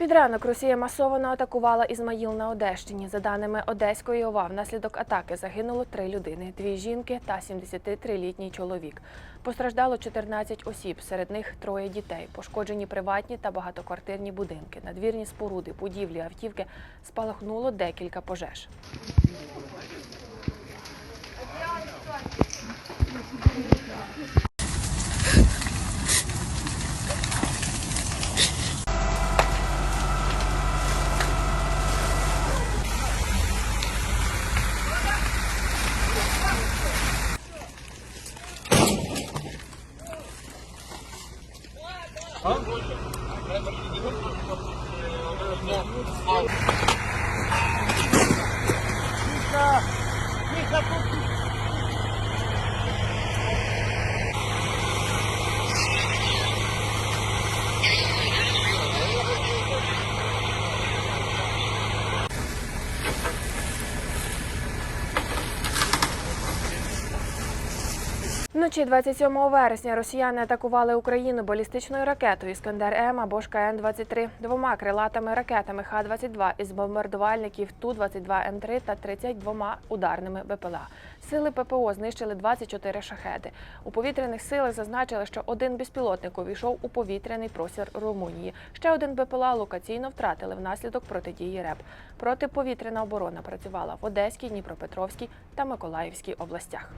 Під ранок Росія масово атакувала Ізмаїл на Одещині. За даними Одеської ОВА, внаслідок атаки загинуло три людини: дві жінки та 73-літній чоловік. Постраждало 14 осіб, серед них троє дітей. Пошкоджені приватні та багатоквартирні будинки, надвірні споруди, будівлі, автівки. Спалахнуло декілька пожеж. ها؟ Вночі 27 вересня росіяни атакували Україну балістичною ракетою Іскандер М або ж КН-23, двома крилатими ракетами Х-22 із бомбардувальників Ту-22М3 та 32 ударними БПЛА. Сили ППО знищили 24 шахеди. У повітряних силах зазначили, що один безпілотник увійшов у повітряний простір Румунії. Ще один БПЛА локаційно втратили внаслідок протидії РЕП. Протиповітряна оборона працювала в Одеській, Дніпропетровській та Миколаївській областях.